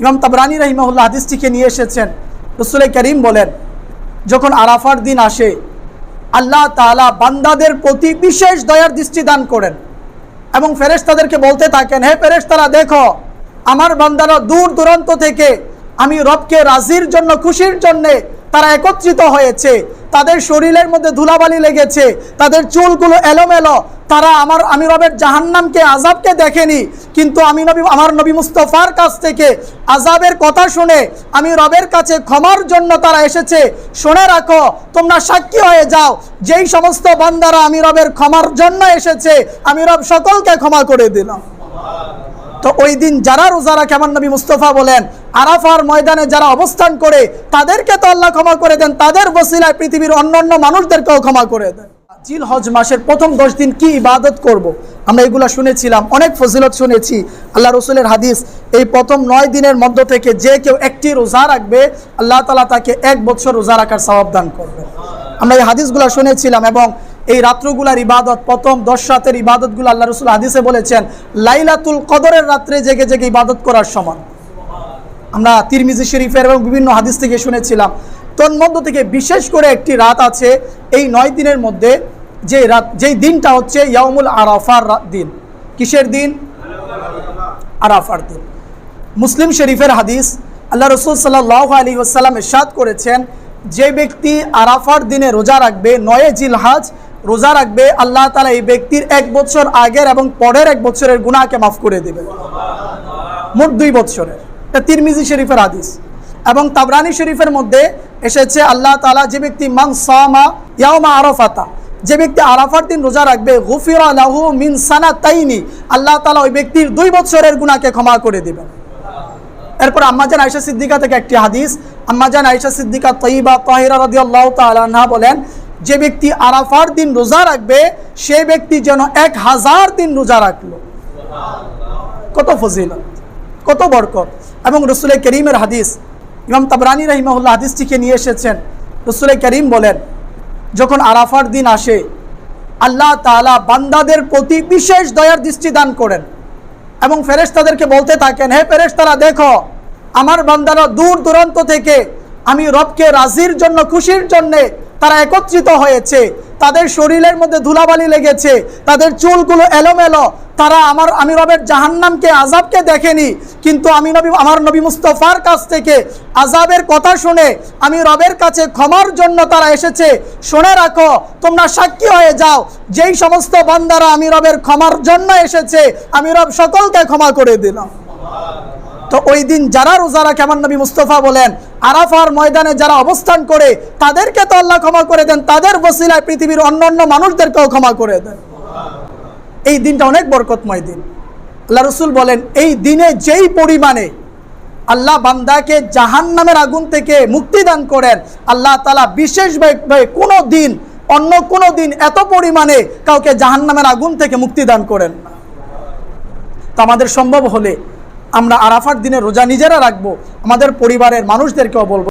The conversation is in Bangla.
ইমাম তাবরানি রহিমাহুল্লাহ হাদিসটিকে নিয়ে এসেছেন। রসুল করিম বলেন, যখন আরাফার দিন আসে, আল্লাহ তাআলা বান্দাদের প্রতি বিশেষ দয়ার দৃষ্টি দান করেন এবং ফেরেশতাদেরকে বলতে থাকেন, হে ফেরেশতারা, দেখো, আমার বান্দারা দূর দূরান্ত থেকে আমি রবকে রাজির জন্য, খুশির জন্যে তারা একত্রিত হয়েছে। তাদের শরীরের মধ্যে ধুলাবালি লেগেছে, তাদের চুলগুলো এলোমেলো। তারা আমার আমি রবের জাহান্নামকে আজাবকে দেখেনি। কিন্তু আমি নবী, আমার নবী মুস্তফার কাছ থেকে আজাবের কথা শুনে আমি রবের কাছে ক্ষমার জন্য তারা এসেছে। শুনে রাখো, তোমরা সাক্ষী হয়ে যাও। যেই সমস্ত বান্দারা আমি রবের ক্ষমার জন্য এসেছে আমি রব সকলকে ক্ষমা করে দিলাম। তো ওই দিন যারা রোজা রাখে, আমার নবী মুস্তফা বলেন, আরাফার ময়দানে যারা অবস্থান করে, তাদেরকে তো আল্লাহ ক্ষমা করে দেন, তাদের বসিলায় পৃথিবীর অন্যান্য মানুষদেরকেও ক্ষমা করে দেন। জিল হজ মাসের প্রথম দশ দিন কি ইবাদত করব। আমরা এগুলো শুনেছিলাম, অনেক ফজিলত শুনেছি। আল্লাহ রসুলের হাদিস, এই প্রথম নয় দিনের মধ্য থেকে যে কেউ একটি রোজা রাখবে, আল্লাহ তালা তাকে এক বছর রোজা রাখার সওয়াব দান করবে। আমরা এই হাদিসগুলো শুনেছিলাম এবং এই রাত্রগুলার ইবাদত, প্রথম দশ রাতের ইবাদতগুলো আল্লাহ রসুল হাদিসে বলেছেন, লাইলাতুল কদরের রাত্রে জেগে জেগে ইবাদত করার সমান। আমরা তিরমিজি শরীফের এবং বিভিন্ন হাদিস থেকে শুনেছিলাম। তোর মধ্য থেকে বিশেষ করে একটি রাত আছে, এই নয় দিনের মধ্যে যে রাত, যেই দিনটা হচ্ছে ইয়ামুল আরাফার দিন। কিসের দিন? আরাফার দিন। মুসলিম শরীফের হাদিস আল্লাহ রসুল সাল্লাহ আলী ওসাল্লাম এরশাদ করেছেন, যে ব্যক্তি আরাফার দিনে রোজা রাখবে, নয়ে জিলহাজ রোজা রাখবে, আল্লাহ তালা এই ব্যক্তির এক বছর আগের এবং পরের এক বছরের গুণাকে মাফ করে দেবে। মোট দুই বৎসরের এটা তিরমিজি শরীফের হাদিস। এবং তাবরানি শরীফের মধ্যে এসেছে আল্লাহ তালা যে ব্যক্তি মান সামা ইয়ামা আরফাতা, যে ব্যক্তি আরাফার দিন রোজা রাখবে, গুফিরা লাহু মিন সানা তাইনি আল্লাহ তালা ওই ব্যক্তির দুই বছরের গুণাকে ক্ষমা করে দেবেন। এরপর আম্মাজান আয়সা সিদ্দিকা থেকে একটি হাদিস। আম্মাজান আয়সা সিদ্দিকা তৈবা তাহিরা রদি আল্লাহ তালাহা বলেন যে ব্যক্তি আরাফার দিন রোজা রাখবে, সে ব্যক্তি যেন এক হাজার দিন রোজা রাখল। কত ফজিলত, কত বরকত। এবং রসুল করিমের হাদিস, ইমাম তাবরানি রহিমাহুল্লাহ হাদিসটিকে নিয়ে এসেছেন। রসুল করিম বলেন, যখন আরাফার দিন আসে, আল্লাহ তাআলা বান্দাদের প্রতি বিশেষ দয়ার দৃষ্টি দান করেন এবং ফেরেশতাদেরকে বলতে থাকেন, হে ফেরেশতারা, দেখো, আমার বান্দারা দূর দূরান্ত থেকে আমি রবকে রাজির জন্য, খুশির জন্যে তারা একত্রিত হয়েছে। তাদের শরীরের মধ্যে ধুলাবালি লেগেছে। তাদের চুলগুলো এলোমেলো। তারা আমার আমি রবের জাহান্নামকে আজাবকে দেখেনি। কিন্তু আমি নবী, আমার নবী মুস্তফার কাছ থেকে আজাবের কথা শুনে আমি রবের কাছে ক্ষমার জন্য তারা এসেছে। শুনে রাখো, তোমরা সাক্ষী হয়ে যাও। যেই সমস্ত বান্দারা আমি রবের ক্ষমার জন্য এসেছে, আমি রব সকলকে ক্ষমা করে দিলাম। তো ওই দিন যারা রোজা রাখে, আমার নবী মুস্তফা বলেন, আরাফার ময়দানে যারা অবস্থান করে, তাদেরকে তো আল্লাহ ক্ষমা করে দেন, তাদের বসিলায় পৃথিবীর অন্য অন্য মানুষদেরকেও ক্ষমা করে দেন। এই দিনটা অনেক বরকতময় দিন। আল্লাহ রসুল বলেন, এই দিনে যেই পরিমাণে আল্লাহ বান্দাকে জাহান নামের আগুন থেকে মুক্তি দান করেন, আল্লাহ তালা বিশেষভাবে কোনো দিন, অন্য কোনো দিন এত পরিমাণে কাউকে জাহান নামের আগুন থেকে মুক্তি দান করেন তো আমাদের সম্ভব হলে আমরা আরাফার দিনে রোজা নিজেরা রাখব আমাদের পরিবারের মানুষদেরকেও বলব।